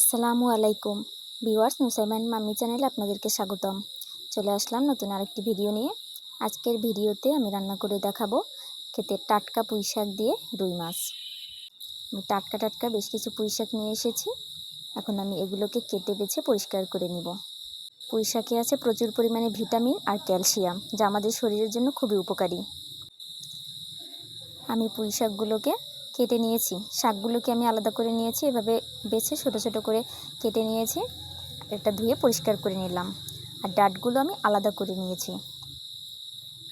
আসসালামু আলাইকুম। ভিওয়ার্স নুসাইমান মামি চ্যানেলে আপনাদেরকে স্বাগতম। চলে আসলাম নতুন আরেকটি ভিডিও নিয়ে। আজকের ভিডিওতে আমি রান্না করে দেখাবো খেতে টাটকা পুঁই শাক দিয়ে রুই মাছ। আমি টাটকা টাটকা বেশ কিছু পুঁই শাক নিয়ে এসেছি। এখন আমি এগুলোকে কেটে বেছে পরিষ্কার করে নিব। পুঁই শাকে আছে প্রচুর পরিমাণে ভিটামিন আর ক্যালসিয়াম, যা আমাদের শরীরের জন্য খুবই উপকারী। আমি পুঁই শাকগুলোকে কেটে নিয়েছি। শাকগুলোকে আমি আলাদা করে নিয়েছি, এভাবে বেছে ছোট ছোট করে কেটে নিয়েছি এটা ধুয়ে পরিষ্কার করে নিলাম। আর ডাটগুলো আমি আলাদা করে নিয়েছি।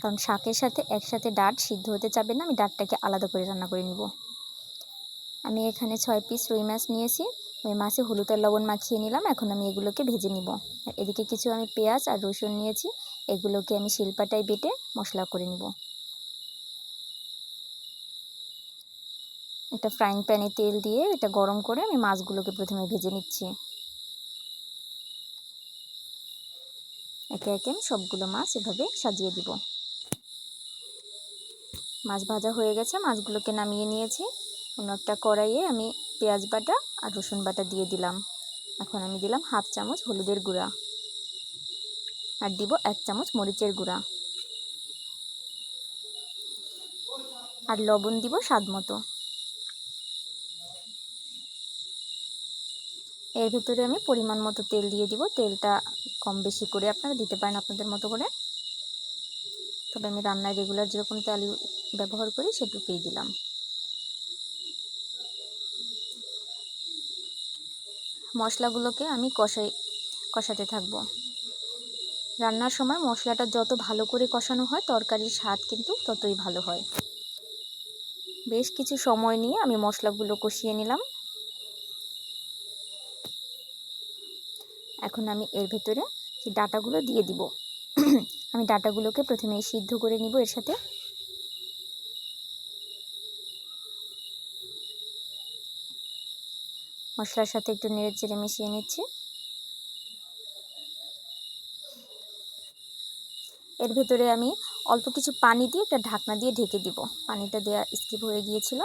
কারণ শাকের সাথে একসাথে ডাট সিদ্ধ হতে চাবে না, আমি ডাটটাকে আলাদা করে রান্না করে নিব। আমি এখানে ছয় পিস রুই মাছ নিয়েছি ওই মাছে হলুদ আর লবণ মাখিয়ে নিলাম, এখন আমি এগুলোকে ভেজে নিব। আর এদিকে কিছু আমি পেঁয়াজ আর রসুন নিয়েছি, এগুলোকে আমি শিলপাটায় বেটে মশলা করে নিব। একটা ফ্রাইং প্যানে তেল দিয়ে এটা গরম করে আমি মাছগুলোকে প্রথমে ভেজে নিচ্ছি। একে একে আমি সবগুলো মাছ এভাবে সাজিয়ে দিব। মাছ ভাজা হয়ে গেছে, মাছগুলোকে নামিয়ে নিয়েছি। অন্য একটা কড়াইয়ে আমি পেঁয়াজ বাটা আর রসুন বাটা দিয়ে দিলাম। এখন আমি দিলাম হাফ চামচ হলুদের গুঁড়া। আর দিব এক চামচ মরিচের গুঁড়া। আর লবণ দিব স্বাদ মতো। এর ভিতরে আমি পরিমাণ মতো তেল দিয়ে দিব। তেলটা কম বেশি করে আপনারা দিতে পারেন আপনাদের মতো করে। তবে আমি রান্নায় রেগুলার যেরকম তেল ব্যবহার করি সেটুকুই দিলাম। মশলাগুলোকে আমি কষাই, কষাতে থাকব। রান্নার সময় মশলাটা যত ভালো করে কষানো হয় তরকারির স্বাদ কিন্তু ততই ভালো হয়। বেশ কিছু সময় নিয়ে আমি মশলাগুলো কষিয়ে নিলাম। এখন আমি এর ভেতরে সেই ডাটাগুলো দিয়ে দিব। আমি ডাটাগুলোকে প্রথমে সিদ্ধ করে নিব এর সাথে। মশলার সাথে একটু নেড়ে চেড়ে মিশিয়ে নিচ্ছি। এর ভেতরে আমি অল্প কিছু পানি দিয়ে একটা ঢাকনা দিয়ে ঢেকে দিব। পানিটা দেওয়া স্কিপ হয়ে গিয়েছিল।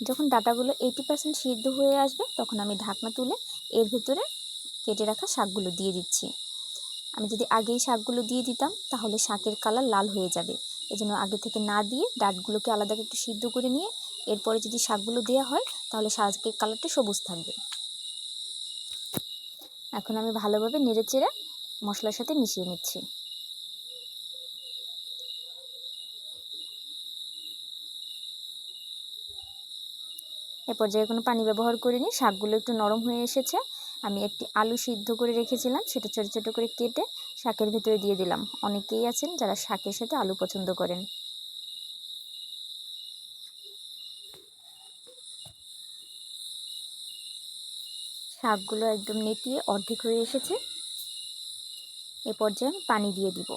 যখন ডাটাগুলো এইটি পার্সেন্ট সিদ্ধ হয়ে আসবে, তখন আমি ঢাকনা তুলে এর ভেতরে কেটে রাখা শাকগুলো দিয়ে দিচ্ছি। আমি যদি আগেই শাকগুলো দিয়ে দিতাম, তাহলে শাকের কালার লাল হয়ে যাবে। এজন্য আগে থেকে না দিয়ে ডাটগুলোকে আলাদা একটু সিদ্ধ করে নিয়ে, এরপরে যদি শাকগুলো দেওয়া হয়, তাহলে শাকের কালারটা সবুজ থাকবে। এখন আমি ভালোভাবে নেড়ে চেড়ে মশলার সাথে মিশিয়ে নিচ্ছি। এ পর্যায়ে কোনো পানি ব্যবহার করিনি শাকগুলো একটু নরম হয়ে এসেছে। আমি একটি আলু সিদ্ধ করে রেখেছিলাম, সেটা ছোটো ছোটো করে কেটে শাকের ভেতরে দিয়ে দিলাম। অনেকেই আছেন যারা শাকের সাথে আলু পছন্দ করেন। শাকগুলো একদম নেতিয়ে অর্ধেক হয়ে এসেছে। এ পর্যায়ে আমি পানি দিয়ে দিব।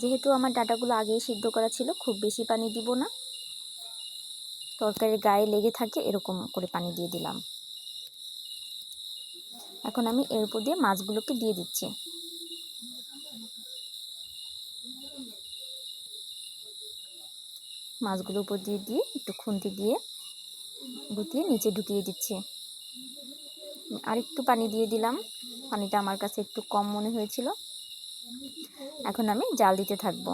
যেহেতু আমার ডাটাগুলো আগেই সিদ্ধ করা ছিল, খুব বেশি পানি দিব না। তরকারির গায়ে লেগে থাকে, এরকম করে পানি দিয়ে দিলাম। এখন আমি এর উপর দিয়ে মাছগুলোকে দিয়ে দিচ্ছি। মাছগুলো উপর দিয়ে দিয়ে একটু খুন্তি দিয়ে গুটিয়ে নিচে ঢুকিয়ে দিচ্ছি। আরেকটু পানি দিয়ে দিলাম। পানিটা আমার কাছে একটু কম মনে হয়েছিল। এখন আমি জাল দিতে থাকব।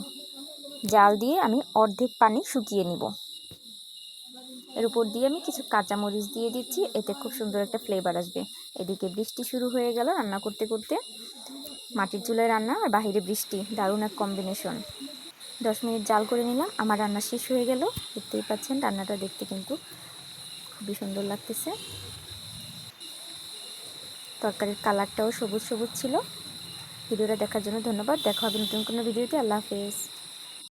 জাল দিয়ে আমি অর্ধেক পানি শুকিয়ে নিব। এর উপর দিয়ে আমি কিছু কাঁচামরিচ দিয়ে দিচ্ছি, এতে খুব সুন্দর একটা ফ্লেভার আসবে। এদিকে বৃষ্টি শুরু হয়ে গেল রান্না করতে করতে। মাটির চুলায় রান্না আর বাহিরে বৃষ্টি, দারুণ এক কম্বিনেশন দশ মিনিট জাল করে নিলাম, আমার রান্না শেষ হয়ে গেল। দেখতেই পাচ্ছেন, রান্নাটা দেখতে কিন্তু খুবই সুন্দর লাগতেছে। তরকারির কালারটাও সবুজ সবুজ ছিল। ভিডিওটা দেখার জন্য ধন্যবাদ, দেখা হবে নতুন কোনো ভিডিওতে, আল্লাহ হাফেজ।